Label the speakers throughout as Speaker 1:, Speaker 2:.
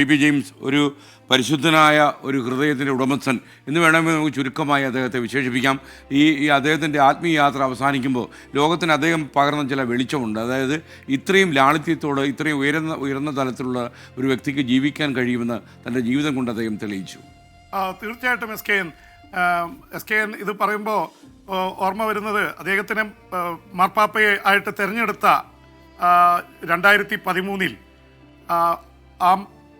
Speaker 1: P P James ഒരു പരിശുദ്ധനായ ഒരു ഹൃദയത്തിന്റെ ഉടമസ്ഥൻ എന്ന് വേണമെങ്കിൽ നമുക്ക് ചുരുക്കമായി അദ്ദേഹത്തെ വിശേഷിപ്പിക്കാം. ഈ ഈ അദ്ദേഹത്തിന്റെ ആത്മീയ യാത്ര അവസാനിക്കുമ്പോൾ ലോകത്തിന് അദ്ദേഹം പകർന്ന ചില വെളിച്ചമുണ്ട്. അതായത് ഇത്രയും ലാളിത്യത്തോട് ഇത്രയും ഉയർന്ന ഉയർന്ന തലത്തിലുള്ള ഒരു വ്യക്തിക്ക് ജീവിക്കാൻ കഴിയുമെന്ന് തന്റെ ജീവിതം കൊണ്ട് അദ്ദേഹം തെളിയിച്ചു.
Speaker 2: തീർച്ചയായിട്ടും S K N S K N ഇത് പറയുമ്പോൾ ഓർമ്മ വരുന്നത് അദ്ദേഹത്തിന് മാർപ്പാപ്പയെ ആയിട്ട് തിരഞ്ഞെടുത്ത രണ്ടായിരത്തി പതിമൂന്നിൽ ആ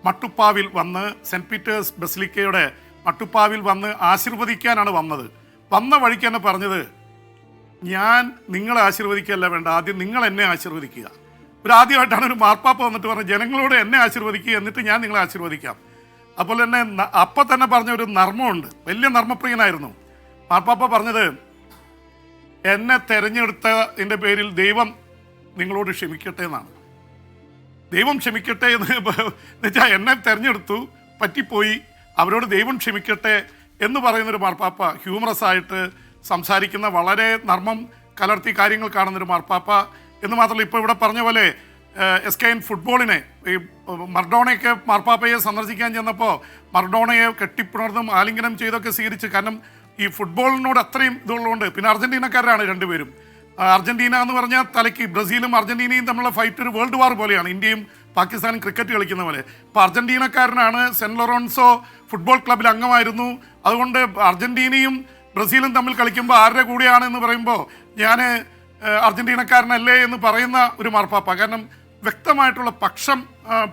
Speaker 2: മട്ടുപ്പാവിൽ വന്ന് സെന്റ് പീറ്റേഴ്സ് ബസിലിക്കയുടെ മട്ടുപ്പാവിൽ വന്ന് ആശീർവദിക്കാനാണ് വന്നത്. വന്ന വഴിക്ക് തന്നെ പറഞ്ഞത് ഞാൻ നിങ്ങളെ ആശീർവദിക്കുകയല്ല വേണ്ട ആദ്യം നിങ്ങൾ എന്നെ ആശീർവദിക്കുക. ഒരു ആദ്യമായിട്ടാണ് ഒരു മാർപ്പാപ്പ വന്നിട്ട് പറഞ്ഞത് ജനങ്ങളോട് എന്നെ ആശീർവദിക്കുക എന്നിട്ട് ഞാൻ നിങ്ങളെ ആശീർവദിക്കാം. അതുപോലെ തന്നെ അപ്പ തന്നെ പറഞ്ഞ ഒരു നർമ്മമുണ്ട് വലിയ നർമ്മപ്രിയനായിരുന്നു. മാർപ്പാപ്പ പറഞ്ഞത് എന്നെ തെരഞ്ഞെടുത്തതിന്റെ പേരിൽ ദൈവം നിങ്ങളോട് ക്ഷമിക്കട്ടെ എന്നാണ്. ദൈവം ക്ഷമിക്കട്ടെ എന്ന് വെച്ചാൽ എന്നെ തിരഞ്ഞെടുത്തു പറ്റിപ്പോയി. അവരോട് ദൈവം ക്ഷമിക്കട്ടെ എന്ന് പറയുന്നൊരു മാർപ്പാപ്പ ഹ്യൂമറസ് ആയിട്ട് സംസാരിക്കുന്ന വളരെ നർമ്മം കലർത്തി കാര്യങ്ങൾ കാണുന്നൊരു മാർപ്പാപ്പ. എന്ന് മാത്രമല്ല ഇപ്പോൾ ഇവിടെ പറഞ്ഞ പോലെ എസ് കെ എൻ ഫുട്ബോളിനെ ഈ മർഡോണയൊക്കെ മാർപ്പാപ്പയെ സന്ദർശിക്കാൻ ചെന്നപ്പോൾ മർഡോണയെ കെട്ടിപ്പിണർന്നും ആലിംഗനം ചെയ്തൊക്കെ സ്വീകരിച്ച് കാരണം ഈ ഫുട്ബോളിനോട് അത്രയും ഇതുള്ളതുകൊണ്ട് പിന്നെ അർജന്റീനക്കാരാണ് രണ്ടുപേരും. അർജന്റീന എന്ന് പറഞ്ഞാൽ തലയ്ക്ക് ബ്രസീലും അർജന്റീനയും തമ്മിലുള്ള ഫൈറ്റ് ഒരു വേൾഡ് വാർ പോലെയാണ്. ഇന്ത്യയും പാകിസ്ഥാനും ക്രിക്കറ്റ് കളിക്കുന്ന പോലെ. ഇപ്പോൾ അർജന്റീനക്കാരനാണ് സെന്റ് ലൊറോൺസോ ഫുട്ബോൾ ക്ലബിൽ അംഗമായിരുന്നു. അതുകൊണ്ട് അർജന്റീനയും ബ്രസീലും തമ്മിൽ കളിക്കുമ്പോൾ ആരുടെ കൂടെയാണ് എന്ന് പറയുമ്പോൾ ഞാൻ അർജന്റീനക്കാരനല്ലേ എന്ന് പറയുന്ന ഒരു മാർപ്പാപ്പ. കാരണം വ്യക്തമായിട്ടുള്ള പക്ഷം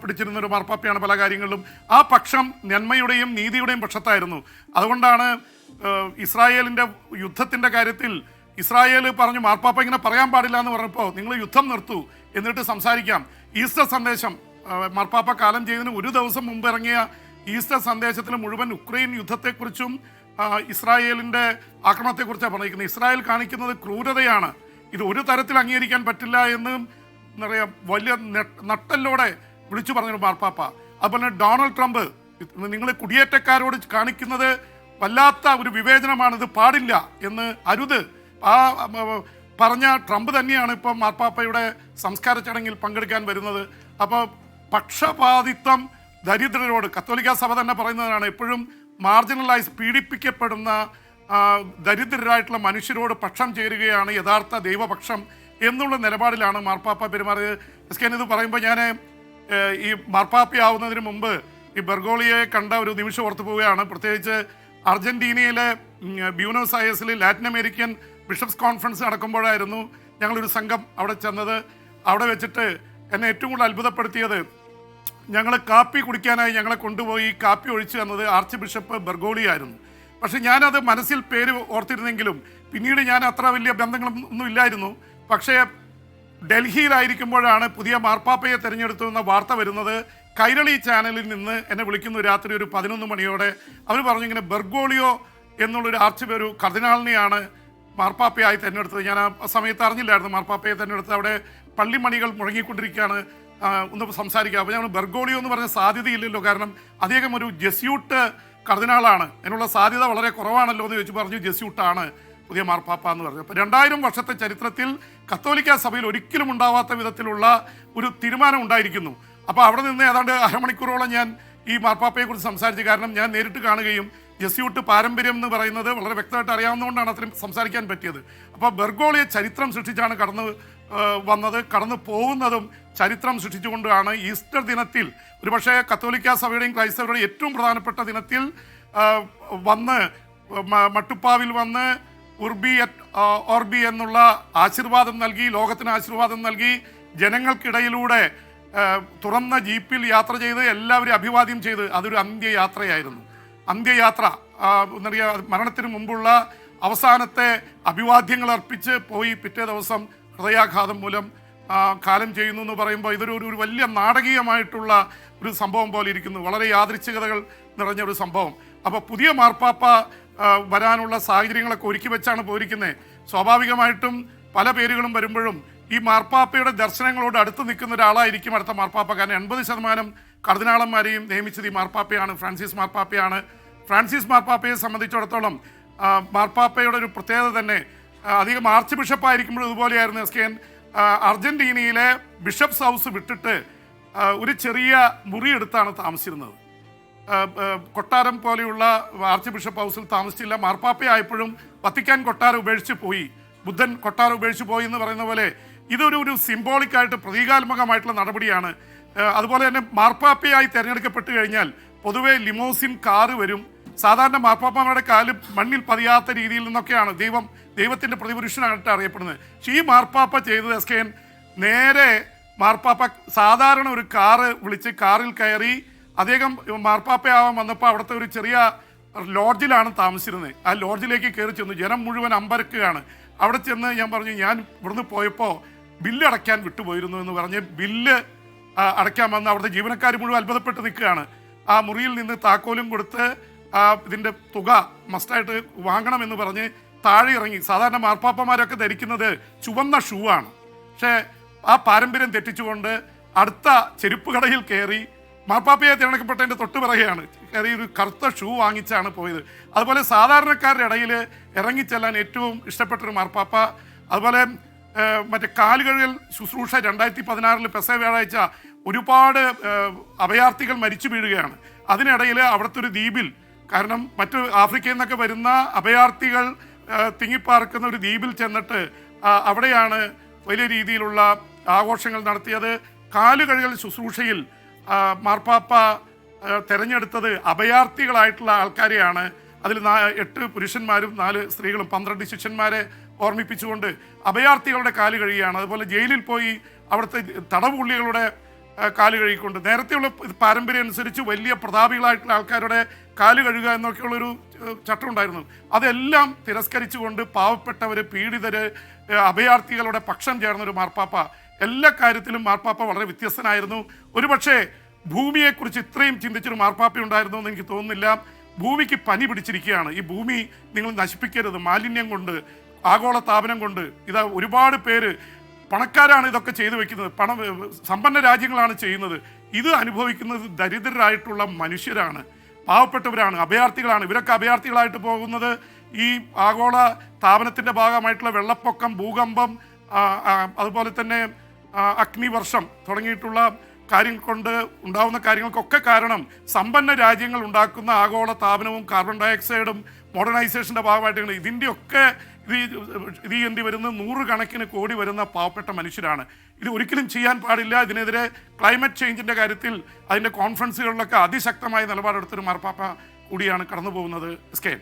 Speaker 2: പിടിച്ചിരുന്ന ഒരു മാർപ്പാപ്പയാണ് പല കാര്യങ്ങളിലും. ആ പക്ഷം നന്മയുടെയും നീതിയുടെയും പക്ഷത്തായിരുന്നു. അതുകൊണ്ടാണ് ഇസ്രായേലിന്റെ യുദ്ധത്തിന്റെ കാര്യത്തിൽ ഇസ്രായേൽ പറഞ്ഞു മാർപ്പാപ്പ ഇങ്ങനെ പറയാൻ പാടില്ല എന്ന് പറഞ്ഞപ്പോൾ നിങ്ങൾ യുദ്ധം നിർത്തൂ എന്നിട്ട് സംസാരിക്കാം. ഈസ്റ്റർ സന്ദേശം മാർപ്പാപ്പ കാലം ചെയ്തതിന് ഒരു ദിവസം മുമ്പ് ഇറങ്ങിയ ഈസ്റ്റർ സന്ദേശത്തിൽ മുഴുവൻ ഉക്രൈൻ യുദ്ധത്തെക്കുറിച്ചും ഇസ്രായേലിന്റെ ആക്രമണത്തെക്കുറിച്ചാണ് പറഞ്ഞിരിക്കുന്നത്. ഇസ്രായേൽ കാണിക്കുന്നത് ക്രൂരതയാണ്. ഇത് ഒരു തരത്തിൽ അംഗീകരിക്കാൻ പറ്റില്ല എന്ന് എന്താ പറയുക വലിയ നട്ടല്ലോടെ വിളിച്ചു പറഞ്ഞു മാർപ്പാപ്പ. അതുപോലെ ഡൊണാൾഡ് ട്രംപ് നിങ്ങൾ കുടിയേറ്റക്കാരോട് കാണിക്കുന്നത് വല്ലാത്ത ഒരു വിവേചനമാണ് ഇത് പാടില്ല എന്ന് അരുത് ആ പറഞ്ഞ ട്രംപ് തന്നെയാണ് ഇപ്പം മാർപ്പാപ്പയുടെ സംസ്കാര ചടങ്ങിൽ പങ്കെടുക്കാൻ വരുന്നത്. അപ്പോൾ പക്ഷപാതിത്വം ദരിദ്രരോട് കത്തോലിക്ക സഭ തന്നെ പറയുന്നതാണ് എപ്പോഴും മാർജിനലൈസ് പീഡിപ്പിക്കപ്പെടുന്ന ദരിദ്രരായിട്ടുള്ള മനുഷ്യരോട് പക്ഷം ചേരുകയാണ് യഥാർത്ഥ ദൈവപക്ഷം എന്നുള്ള നിലപാടിലാണ് മാർപ്പാപ്പ പെരുമാറിയത്. എസ് കെ ഇത് പറയുമ്പോൾ ഞാൻ ഈ മാർപ്പാപ്പയാവുന്നതിന് മുമ്പ് ഈ ബെർഗോളിയെ കണ്ട ഒരു നിമിഷം ഓർത്തു പോവുകയാണ്. പ്രത്യേകിച്ച് അർജന്റീനയിലെ ബ്യൂണോസ് അയേഴ്സിൽ ലാറ്റിൻ അമേരിക്കൻ ബിഷപ്സ് കോൺഫറൻസ് നടക്കുമ്പോഴായിരുന്നു ഞങ്ങളൊരു സംഘം അവിടെ ചെന്നത്. അവിടെ വെച്ചിട്ട് എന്നെ ഏറ്റവും കൂടുതൽ അത്ഭുതപ്പെടുത്തിയത് ഞങ്ങൾ കാപ്പി കുടിക്കാനായി ഞങ്ങളെ കൊണ്ടുപോയി കാപ്പി ഒഴിച്ചു തന്നത് ആർച്ച് ബിഷപ്പ് ബർഗോളി ആയിരുന്നു. പക്ഷെ ഞാനത് മനസ്സിൽ പേര് ഓർത്തിരുന്നെങ്കിലും പിന്നീട് ഞാൻ അത്ര വലിയ ബന്ധങ്ങളൊന്നും ഇല്ലായിരുന്നു. പക്ഷേ ഡൽഹിയിലായിരിക്കുമ്പോഴാണ് പുതിയ മാർപ്പാപ്പയെ തിരഞ്ഞെടുത്തു എന്ന വാർത്ത വരുന്നത്. കൈരളി ചാനലിൽ നിന്ന് എന്നെ വിളിക്കുന്നു രാത്രി ഒരു പതിനൊന്ന് മണിയോടെ. അവർ പറഞ്ഞു ഇങ്ങനെ ബെർഗോളിയോ എന്നുള്ളൊരു ആർച്ച് ഒരു കർദിനാളിനെയാണ് മാർപ്പാപ്പയായി തിരഞ്ഞെടുത്തത്. ഞാൻ ആ സമയത്ത് അറിഞ്ഞില്ലായിരുന്നു മാർപ്പാപ്പയെ തിരഞ്ഞെടുത്ത്. അവിടെ പള്ളിമണികൾ മുഴങ്ങിക്കൊണ്ടിരിക്കുകയാണ്. ഒന്ന് സംസാരിക്കുക അപ്പോൾ ഞങ്ങൾ ബെർഗോളിയോ എന്ന് പറഞ്ഞ സാധ്യതയില്ലല്ലോ. കാരണം അദ്ദേഹം ഒരു ജെസ്യൂട്ട് കർദിനാളാണ്. അതിനുള്ള സാധ്യത വളരെ കുറവാണല്ലോ എന്ന് ചോദിച്ചു പറഞ്ഞു ജെസ്യൂട്ടാണ് പുതിയ മാർപ്പാപ്പ എന്ന് പറഞ്ഞു. അപ്പോൾ രണ്ടായിരം വർഷത്തെ ചരിത്രത്തിൽ കത്തോലിക്ക സഭയിൽ ഒരിക്കലും ഉണ്ടാവാത്ത വിധത്തിലുള്ള ഒരു തീരുമാനം ഉണ്ടായിരിക്കുന്നു. അപ്പോൾ അവിടെ നിന്ന് ഏതാണ്ട് അരമണിക്കൂറോളം ഞാൻ ഈ മാർപ്പാപ്പയെക്കുറിച്ച് സംസാരിച്ചു കാരണം ഞാൻ നേരിട്ട് കാണുകയും ജസ്യൂട്ട് പാരമ്പര്യം എന്ന് പറയുന്നത് വളരെ വ്യക്തമായിട്ട് അറിയാവുന്നതുകൊണ്ടാണ് അത്രയും സംസാരിക്കാൻ പറ്റിയത്. അപ്പോൾ ബെർഗോളിയെ ചരിത്രം സൃഷ്ടിച്ചാണ് കടന്നു വന്നത്. കടന്നു പോകുന്നതും ചരിത്രം സൃഷ്ടിച്ചുകൊണ്ടാണ് ഈസ്റ്റർ ദിനത്തിൽ ഒരുപക്ഷെ കത്തോലിക്ക സഭയുടെയും ക്രൈസ്തവരുടെയും ഏറ്റവും പ്രധാനപ്പെട്ട ദിനത്തിൽ വന്ന് മട്ടുപ്പാവിൽ വന്ന് ഉർബി ഓർബി എന്നുള്ള ആശീർവാദം നൽകി ലോകത്തിന് ആശീർവാദം നൽകി ജനങ്ങൾക്കിടയിലൂടെ തുറന്ന ജീപ്പിൽ യാത്ര ചെയ്ത് എല്ലാവരും അഭിവാദ്യം ചെയ്ത് അതൊരു അന്ത്യയാത്രയായിരുന്നു. അന്ത്യയാത്ര എന്നറിയാ മരണത്തിന് മുമ്പുള്ള അവസാനത്തെ അഭിവാദ്യങ്ങൾ അർപ്പിച്ച് പോയി പിറ്റേ ദിവസം ഹൃദയാഘാതം മൂലം കാലം ചെയ്യുന്നു എന്ന് പറയുമ്പോൾ ഇതൊരു ഒരു വലിയ നാടകീയമായിട്ടുള്ള ഒരു സംഭവം പോലെ ഇരിക്കുന്നു. വളരെ യാദൃച്ഛികതകൾ നിറഞ്ഞ ഒരു സംഭവം. അപ്പോൾ പുതിയ മാർപ്പാപ്പ വരാനുള്ള സാഹചര്യങ്ങളൊക്കെ ഒരുക്കി വെച്ചാണ് പോയിരിക്കുന്നത്. സ്വാഭാവികമായിട്ടും പല പേരുകളും വരുമ്പോഴും ഈ മാർപ്പാപ്പയുടെ ദർശനങ്ങളോട് അടുത്ത് നിൽക്കുന്ന ഒരാളായിരിക്കും അടുത്ത മാർപ്പാപ്പ കാരണം എൺപത് ശതമാനം കർദിനാളന്മാരെയും നിയമിച്ചത് ഈ മാർപ്പാപ്പയാണ് ഫ്രാൻസിസ് മാർപ്പാപ്പയാണ്. ഫ്രാൻസിസ് മാർപ്പാപ്പയെ സംബന്ധിച്ചിടത്തോളം മാർപ്പാപ്പയുടെ ഒരു പ്രത്യേകത തന്നെ അധികം ആർച്ച് ബിഷപ്പായിരിക്കുമ്പോഴും ഇതുപോലെയായിരുന്നു എസ് കെ എൻ. അർജന്റീനയിലെ ബിഷപ്സ് ഹൗസ് വിട്ടിട്ട് ഒരു ചെറിയ മുറിയെടുത്താണ് താമസിച്ചിരുന്നത്. കൊട്ടാരം പോലെയുള്ള ആർച്ച് ബിഷപ്പ് ഹൗസിൽ താമസിച്ചില്ല. മാർപ്പാപ്പയായപ്പോഴും വത്തിക്കാൻ കൊട്ടാരം ഉപേക്ഷിച്ച് പോയി. ബുദ്ധൻ കൊട്ടാരം ഉപേക്ഷിച്ച് പോയി എന്ന് പറയുന്ന പോലെ ഇതൊരു ഒരു സിംബോളിക്കായിട്ട് പ്രതീകാത്മകമായിട്ടുള്ള നടപടിയാണ്. അതുപോലെ തന്നെ മാർപ്പാപ്പയായി തിരഞ്ഞെടുക്കപ്പെട്ട് കഴിഞ്ഞാൽ പൊതുവെ ലിമോസിൻ കാറ് വരും. സാധാരണ മാർപ്പാപ്പമാരുടെ കാൽ മണ്ണിൽ പതിയാത്ത രീതിയിൽ നിന്നൊക്കെയാണ് ദൈവം ദൈവത്തിന്റെ പ്രതിപുരുഷനായിട്ട് അറിയപ്പെടുന്നത്. പക്ഷേ ഈ മാർപ്പാപ്പ ചെയ്തത് എസ് കെ എൻ നേരെ മാർപ്പാപ്പ സാധാരണ ഒരു കാറ് വിളിച്ച് കാറിൽ കയറി അദ്ദേഹം മാർപ്പാപ്പയാവാൻ വന്നപ്പോൾ അവിടുത്തെ ഒരു ചെറിയ ലോഡ്ജിലാണ് താമസിച്ചിരുന്നത്. ആ ലോഡ്ജിലേക്ക് കയറി ചെന്നു. ജനം മുഴുവൻ അമ്പരക്കുകയാണ്. അവിടെ ചെന്ന് ഞാൻ പറഞ്ഞു ഞാൻ ഇവിടുന്ന് പോയപ്പോൾ ബില്ല് അടയ്ക്കാൻ വിട്ടുപോയിരുന്നു എന്ന് പറഞ്ഞ് ബില്ല് അടയ്ക്കാൻ വന്ന അവിടുത്തെ ജീവനക്കാർ മുഴുവൻ അത്ഭുതപ്പെട്ട് നിൽക്കുകയാണ്. ആ മുറിയിൽ നിന്ന് താക്കോലും കൊടുത്ത് ആ, ഇതിന്റെ തുക മസ്റ്റായിട്ട് വാങ്ങണമെന്ന് പറഞ്ഞ് താഴെ ഇറങ്ങി. സാധാരണ മാർപ്പാപ്പമാരൊക്കെ ധരിക്കുന്നത് ചുവന്ന ഷൂ ആണ്. പക്ഷേ ആ പാരമ്പര്യം തെറ്റിച്ചുകൊണ്ട് അടുത്ത ചെരുപ്പ് കടയിൽ കയറി മാർപ്പാപ്പയെ തിരഞ്ഞെടുക്കപ്പെട്ടതിന്റെ തൊട്ട് പിറകെയാണ്. കയറി ഒരു കറുത്ത ഷൂ വാങ്ങിച്ചാണ് പോയത്. അതുപോലെ സാധാരണക്കാരുടെ ഇടയിൽ ഇറങ്ങിച്ചെല്ലാൻ ഏറ്റവും ഇഷ്ടപ്പെട്ടൊരു മാർപ്പാപ്പ. അതുപോലെ മറ്റേ കാലുകളിൽ ശുശ്രൂഷ രണ്ടായിരത്തി പതിനാറിൽ പെസ വ്യാഴാഴ്ച ഒരുപാട് അഭയാർത്ഥികൾ മരിച്ചു വീഴുകയാണ്. അതിനിടയിൽ അവിടുത്തെ ഒരു ദ്വീപിൽ കാരണം മറ്റു ആഫ്രിക്കയിൽ നിന്നൊക്കെ വരുന്ന അഭയാർത്ഥികൾ തിങ്ങിപ്പാർക്കുന്ന ഒരു ദ്വീപിൽ ചെന്നിട്ട് അവിടെയാണ് വലിയ രീതിയിലുള്ള ആഘോഷങ്ങൾ നടത്തിയത്. കാലുകഴുകൽ ശുശ്രൂഷയിൽ മാർപ്പാപ്പ തിരഞ്ഞെടുത്തത് അഭയാർത്ഥികളായിട്ടുള്ള ആൾക്കാരെയാണ്. അതിൽ എട്ട് പുരുഷന്മാരും നാല് സ്ത്രീകളും പന്ത്രണ്ട് ശിഷ്യന്മാരെ ഓർമ്മിപ്പിച്ചുകൊണ്ട് അഭയാർത്ഥികളുടെ കാൽ കഴിയുകയാണ് അതുപോലെ ജയിലിൽ പോയി അവിടുത്തെ തടവുള്ളികളുടെ കാൽ കഴുകിക്കൊണ്ട്. നേരത്തെയുള്ള പാരമ്പര്യം അനുസരിച്ച് വലിയ പ്രതാപികളായിട്ടുള്ള ആൾക്കാരുടെ കാൽ കഴുകുക എന്നൊക്കെയുള്ളൊരു ചട്ടം ഉണ്ടായിരുന്നു അതെല്ലാം തിരസ്കരിച്ചുകൊണ്ട് പാവപ്പെട്ടവർ പീഡിതര് ഏഹ്, അഭയാർത്ഥികളുടെ പക്ഷം ചേർന്ന ഒരു മാർപ്പാപ്പ. എല്ലാ കാര്യത്തിലും മാർപ്പാപ്പ വളരെ വ്യത്യസ്തനായിരുന്നു. ഒരുപക്ഷെ ഭൂമിയെക്കുറിച്ച് ഇത്രയും ചിന്തിച്ചൊരു മാർപ്പാപ്പ ഉണ്ടായിരുന്നു എന്ന് എനിക്ക് തോന്നുന്നില്ല. ഭൂമിക്ക് പനി പിടിച്ചിരിക്കുകയാണ്. ഈ ഭൂമി നിങ്ങൾ നശിപ്പിക്കരുത്. മാലിന്യം കൊണ്ട് ആഗോള താപനം കൊണ്ട് ഇതാ ഒരുപാട് പേര് പണക്കാരാണ് ഇതൊക്കെ ചെയ്തു വെക്കുന്നത്. പണം സമ്പന്ന രാജ്യങ്ങളാണ് ചെയ്യുന്നത്. ഇത് അനുഭവിക്കുന്നത് ദരിദ്രരായിട്ടുള്ള മനുഷ്യരാണ്. പാവപ്പെട്ടവരാണ് അഭയാർത്ഥികളാണ്. ഇവരൊക്കെ അഭയാർത്ഥികളായിട്ട് പോകുന്നത് ഈ ആഗോള താപനത്തിന്റെ ഭാഗമായിട്ടുള്ള വെള്ളപ്പൊക്കം ഭൂകമ്പം അതുപോലെ തന്നെ അഗ്നിവർഷം തുടങ്ങിയിട്ടുള്ള കാര്യങ്ങൾ കൊണ്ട് ഉണ്ടാകുന്ന കാര്യങ്ങൾക്കൊക്കെ കാരണം സമ്പന്ന രാജ്യങ്ങൾ ഉണ്ടാക്കുന്ന ആഗോള താപനവും കാർബൺ ഡയോക്സൈഡും മോഡേണൈസേഷന്റെ ഭാഗമായിട്ട് ഇതിന്റെയൊക്കെ ഇത് ഇത് ചെയ്യേണ്ടി വരുന്ന നൂറുകണക്കിന് കോടി വരുന്ന പാവപ്പെട്ട മനുഷ്യരാണ്. ഇത് ഒരിക്കലും ചെയ്യാൻ പാടില്ല. ഇതിനെതിരെ ക്ലൈമറ്റ് ചേഞ്ചിന്റെ കാര്യത്തിൽ അതിന്റെ കോൺഫറൻസുകളിലൊക്കെ അതിശക്തമായ നിലപാടെടുത്തൊരു മാർപ്പാപ്പ കൂടിയാണ് കടന്നു പോകുന്നത് സ്കെയിൽ